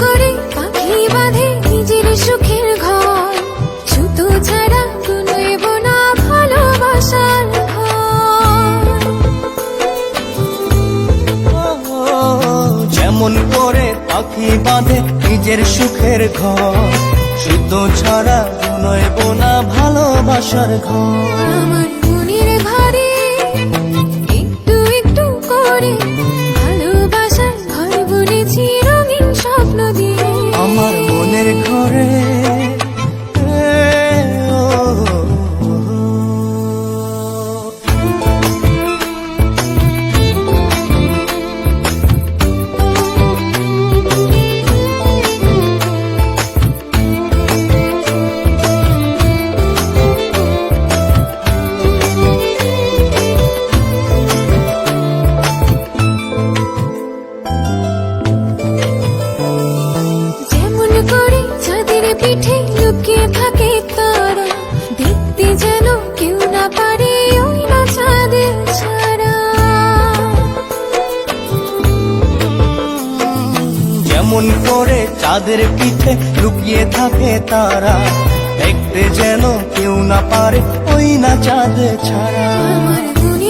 করে পাখি বাঁধে নিজের সুখের ঘর। সুতো ছাড়া ভালোবাসার যেমন করে পাখি বাঁধে নিজের সুখের ঘর শুদ্ধ ছাড়া নয় বোনা ভালোবাসার ঘর। flores. চাঁদের পিঠে লুকিয়ে থাকে তারা। দেখতে যেন কেউ না পারে ওই না চাঁদের ছাড়া। যেমন করে চাঁদের পিঠে লুকিয়ে থাকে তারা দেখতে যেন কেউ না পারে ওই না চাঁদ ছাড়া। আমার মনের